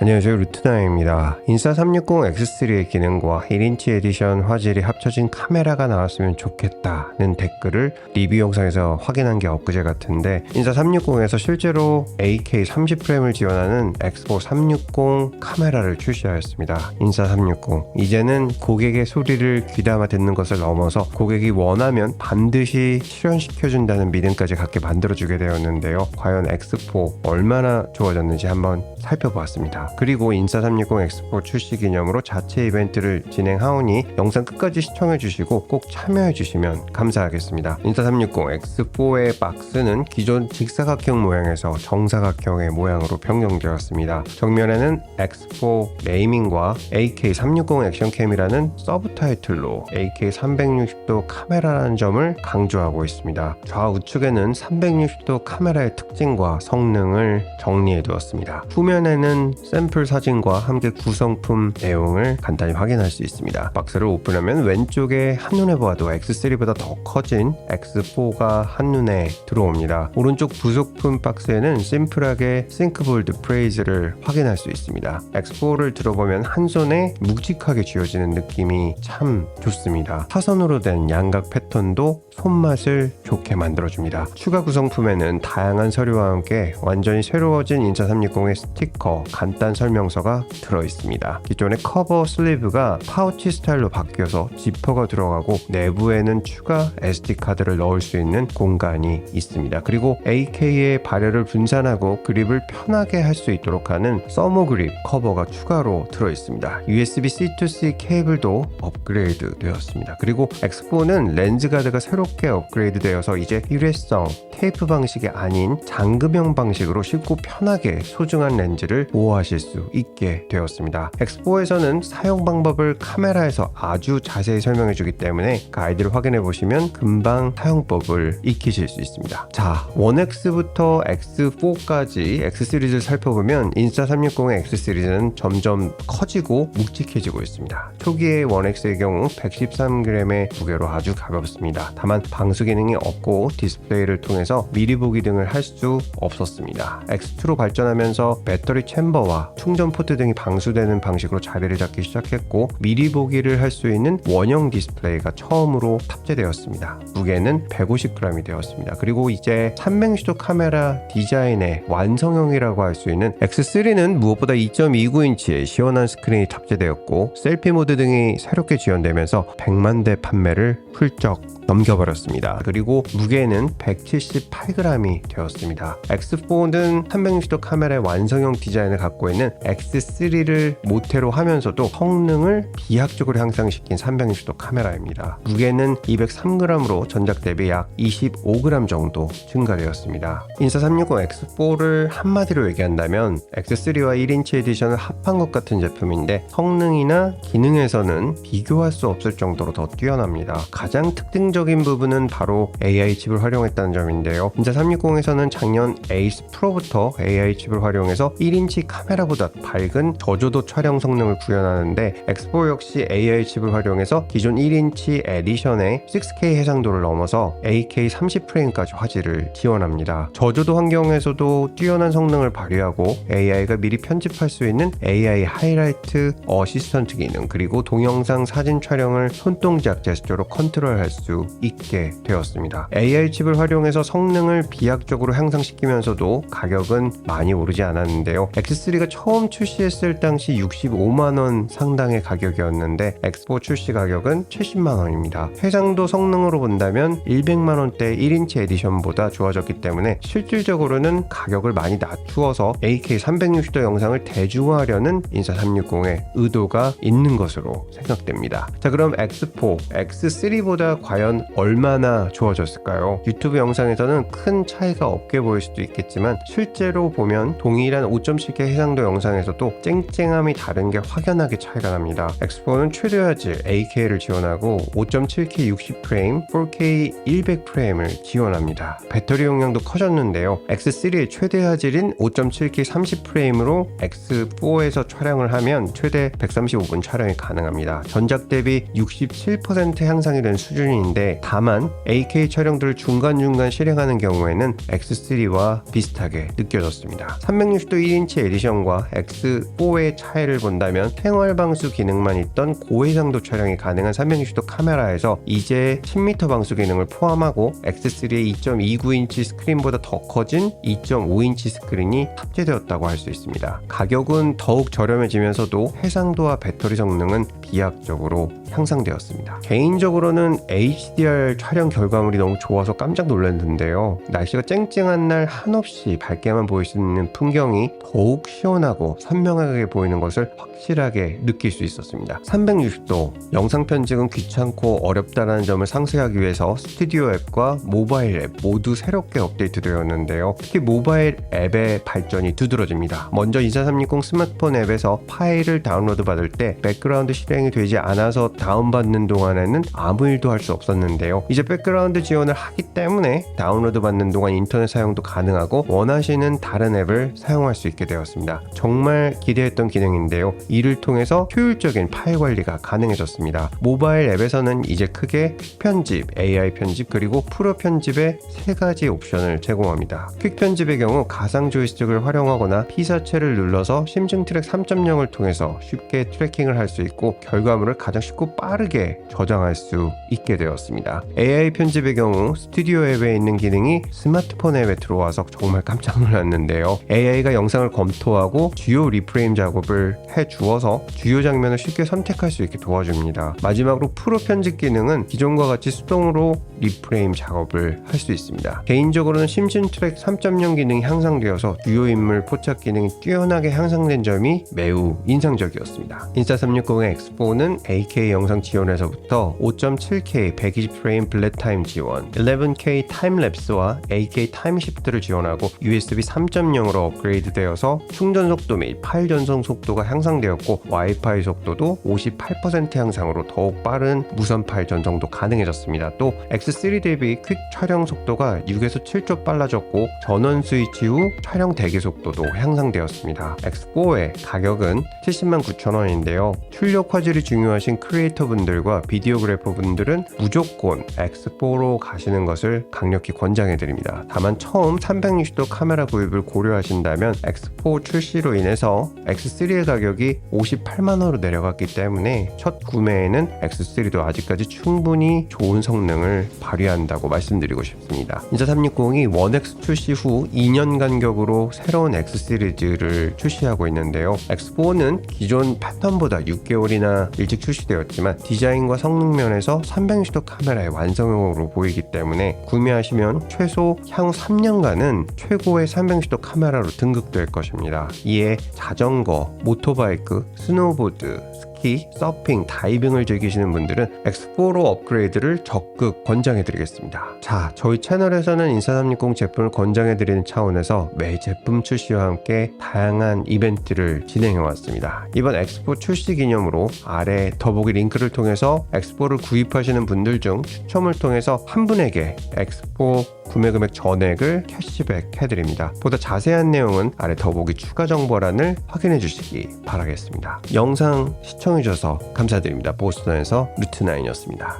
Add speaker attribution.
Speaker 1: 안녕하세요 루트나입니다. 인싸 360 X3의 기능과 1인치 에디션 화질이 합쳐진 카메라가 나왔으면 좋겠다는 댓글을 리뷰 영상에서 확인한 게 엊그제 같은데 인싸 360에서 실제로 AK 30프레임을 지원하는 X4 360 카메라를 출시하였습니다. 인싸 360 이제는 고객의 소리를 귀담아 듣는 것을 넘어서 고객이 원하면 반드시 실현시켜준다는 믿음까지 갖게 만들어주게 되었는데요. 과연 X4 얼마나 좋아졌는지 한번 살펴보았습니다. 그리고 인싸 360 엑스포 출시 기념으로 자체 이벤트를 진행하오니 영상 끝까지 시청해 주시고 꼭 참여해 주시면 감사하겠습니다. 인싸 360 X4의 박스는 기존 직사각형 모양에서 정사각형의 모양으로 변경되었습니다. 정면에는 X4 네이밍과 AK360 액션캠이라는 서브 타이틀로 AK 360도 카메라라는 점을 강조하고 있습니다. 좌우측에는 360도 카메라의 특징과 성능을 정리해 두었습니다. 후면에는 샘플 사진과 함께 구성품 내용을 간단히 확인할 수 있습니다. 박스를 오픈하면 왼쪽에 한눈에 보아도 X3보다 더 커진 X4가 한눈에 들어옵니다. 오른쪽 부속품 박스에는 심플하게 싱크볼드 프레이즈를 확인할 수 있습니다. X4를 들어보면 한 손에 묵직하게 쥐어지는 느낌이 참 좋습니다. 사선으로 된 양각 패턴도 손맛을 좋게 만들어줍니다. 추가 구성품에는 다양한 서류와 함께 완전히 새로워진 인차 360의 스티커, 간단 설명서가 들어 있습니다. 기존의 커버 슬리브가 파우치 스타일로 바뀌어서 지퍼가 들어가고 내부에는 추가 SD카드를 넣을 수 있는 공간이 있습니다. 그리고 AK의 발열을 분산하고 그립을 편하게 할 수 있도록 하는 서머 그립 커버가 추가로 들어 있습니다. USB C2C 케이블도 업그레이드 되었습니다. 그리고 X4는 렌즈 가드가 새롭게 업그레이드 되어서 이제 일회성 테이프 방식이 아닌 잠금형 방식으로 쉽고 편하게 소중한 렌즈를 보호하실 수 있게 되었습니다. X4에서는 사용 방법을 카메라에서 아주 자세히 설명해 주기 때문에 가이드를 확인해 보시면 금방 사용법을 익히실 수 있습니다. 자, 1X부터 X4까지 X 시리즈를 살펴보면 인싸 360의 X 시리즈는 점점 커지고 묵직해지고 있습니다. 초기의 1X의 경우 113g의 무게로 아주 가볍습니다. 다만 방수 기능이 없고 디스플레이를 통해서 미리 보기 등을 할 수 없었습니다. X2로 발전하면서 배터리 챔버와 충전 포트 등이 방수되는 방식으로 자리를 잡기 시작했고 미리 보기를 할 수 있는 원형 디스플레이가 처음으로 탑재되었습니다. 무게는 150g이 되었습니다. 그리고 이제 360도 카메라 디자인의 완성형이라고 할 수 있는 X3는 무엇보다 2.29인치의 시원한 스크린이 탑재되었고 셀피 모드 등이 새롭게 지원되면서 100만 대 판매를 훌쩍 넘겨버렸습니다. 그리고 무게는 178g이 되었습니다. X4는 360도 카메라의 완성형 디자인을 갖고 있는 X3를 모태로 하면서도 성능을 비약적으로 향상시킨 360도 카메라입니다. 무게는 203g으로 전작 대비 약 25g 정도 증가되었습니다. 인사 360 X4를 한마디로 얘기한다면 X3와 1인치 에디션을 합한 것 같은 제품인데 성능이나 기능에서는 비교할 수 없을 정도로 더 뛰어납니다. 가장 특징적 인 부분은 바로 AI 칩을 활용했다는 점인데요. 인자 360에서는 작년 에이스 프로부터 AI 칩을 활용해서 1인치 카메라보다 밝은 저조도 촬영 성능을 구현하는데 X4 역시 AI 칩을 활용해서 기존 1인치 에디션의 6K 해상도를 넘어서 AK 30프레임까지 화질을 지원합니다. 저조도 환경에서도 뛰어난 성능을 발휘하고 AI가 미리 편집할 수 있는 AI 하이라이트 어시스턴트 기능 그리고 동영상 사진 촬영을 손동작 제스처로 컨트롤할 수 있게 되었습니다. AI 칩을 활용해서 성능을 비약적으로 향상시키면서도 가격은 많이 오르지 않았는데요. X3가 처음 출시했을 당시 65만원 상당의 가격이었는데 X4 출시 가격은 70만원입니다. 해상도 성능으로 본다면 100만원대 1인치 에디션보다 좋아졌기 때문에 실질적으로는 가격을 많이 낮추어서 AK 360도 영상을 대중화하려는 인사 360의 의도가 있는 것으로 생각됩니다. 자 그럼 X4, X3보다 과연 얼마나 좋아졌을까요? 유튜브 영상에서는 큰 차이가 없게 보일 수도 있겠지만 실제로 보면 동일한 5.7K 해상도 영상에서도 쨍쨍함이 다른 게 확연하게 차이가 납니다. X4는 최대 화질 AK를 지원하고 5.7K 60프레임, 4K 100프레임을 지원합니다. 배터리 용량도 커졌는데요. X3의 최대 화질인 5.7K 30프레임으로 X4에서 촬영을 하면 최대 135분 촬영이 가능합니다. 전작 대비 67% 향상이 된 수준인데 한데 다만 AK 촬영들을 중간중간 실행하는 경우에는 X3와 비슷하게 느껴졌습니다. 360도 1인치 에디션과 X4의 차이를 본다면 생활방수 기능만 있던 고해상도 촬영이 가능한 360도 카메라에서 이제 10m 방수 기능을 포함하고 X3의 2.29인치 스크린보다 더 커진 2.5인치 스크린이 탑재되었다고 할 수 있습니다. 가격은 더욱 저렴해지면서도 해상도와 배터리 성능은 비약적으로 향상되었습니다. 개인적으로는 HDR 촬영 결과물이 너무 좋아서 깜짝 놀랐는데요. 날씨가 쨍쨍한 날 한없이 밝게만 보일 수 있는 풍경이 더욱 시원하고 선명하게 보이는 것을 확실하게 느낄 수 있었습니다. 360도 영상 편집은 귀찮고 어렵다는 점을 상쇄하기 위해서 스튜디오 앱과 모바일 앱 모두 새롭게 업데이트되었는데요. 특히 모바일 앱의 발전이 두드러집니다. 먼저 24360 스마트폰 앱에서 파일을 다운로드 받을 때 백그라운드 실행 이 되지 않아서 다운받는 동안에는 아무 일도 할 수 없었는데요. 이제 백그라운드 지원을 하기 때문에 다운로드 받는 동안 인터넷 사용도 가능하고 원하시는 다른 앱을 사용할 수 있게 되었습니다. 정말 기대했던 기능인데요. 이를 통해서 효율적인 파일 관리가 가능해졌습니다. 모바일 앱에서는 이제 크게 퀵 편집, AI 편집 그리고 프로 편집의 세 가지 옵션을 제공합니다. 퀵 편집의 경우 가상 조이스틱을 활용하거나 피사체를 눌러서 심층 트랙 3.0을 통해서 쉽게 트래킹을 할 수 있고 결과물을 가장 쉽고 빠르게 저장할 수 있게 되었습니다. AI 편집의 경우 스튜디오 앱에 있는 기능이 스마트폰 앱에 들어와서 정말 깜짝 놀랐는데요. AI가 영상을 검토하고 주요 리프레임 작업을 해 주어서 주요 장면을 쉽게 선택할 수 있게 도와줍니다. 마지막으로 프로 편집 기능은 기존과 같이 수동으로 리프레임 작업을 할 수 있습니다. 개인적으로는 심슨 트랙 3.0 기능이 향상되어서 주요 인물 포착 기능이 뛰어나게 향상된 점이 매우 인상적이었습니다. 인스타 360의 X4는 8K 영상 지원에서부터 5.7K 120프레임 블랙 타임 지원, 11K 타임랩스와 8K 타임 시프트를 지원하고 USB 3.0으로 업그레이드 되어서 충전 속도 및 파일 전송 속도가 향상되었고 와이파이 속도도 58% 향상으로 더욱 빠른 무선 파일 전송도 가능해졌습니다. 또 X3 대비 퀵 촬영 속도가 6에서 7초 빨라졌고 전원 스위치 후 촬영 대기 속도도 향상되었습니다. X4의 가격은 70만 9천 원인데요. 출력 화질 이 중요하신 크리에이터 분들과 비디오그래퍼 분들은 무조건 X4로 가시는 것을 강력히 권장해 드립니다. 다만 처음 360도 카메라 구입을 고려하신다면 X4 출시로 인해서 X3의 가격이 58만 원으로 내려갔기 때문에 첫 구매에는 X3도 아직까지 충분히 좋은 성능을 발휘한다고 말씀드리고 싶습니다. 인자 360이 1X 출시 후 2년 간격으로 새로운 X 시리즈를 출시하고 있는데요. X4는 기존 패턴보다 6개월이 나 일찍 출시되었지만 디자인과 성능 면에서 360도 카메라의 완성형으로 보이기 때문에 구매하시면 최소 향후 3년간은 최고의 360도 카메라로 등극될 것입니다. 이에 자전거, 모토바이크, 스노보드, 스키, 서핑, 다이빙을 즐기시는 분들은 X4로 업그레이드를 적극 권장해드리겠습니다. 자, 저희 채널에서는 인사360 제품을 권장해드리는 차원에서 매 제품 출시와 함께 다양한 이벤트를 진행해왔습니다. 이번 X4 출시 기념으로 아래 더보기 링크를 통해서 X4를 구입하시는 분들 중 추첨을 통해서 한 분에게 X4 구매 금액 전액을 캐시백 해드립니다. 보다 자세한 내용은 아래 더보기 추가 정보란을 확인해 주시기 바라겠습니다. 영상 시청해주셔서 감사드립니다. 보스턴에서 루트나인이었습니다.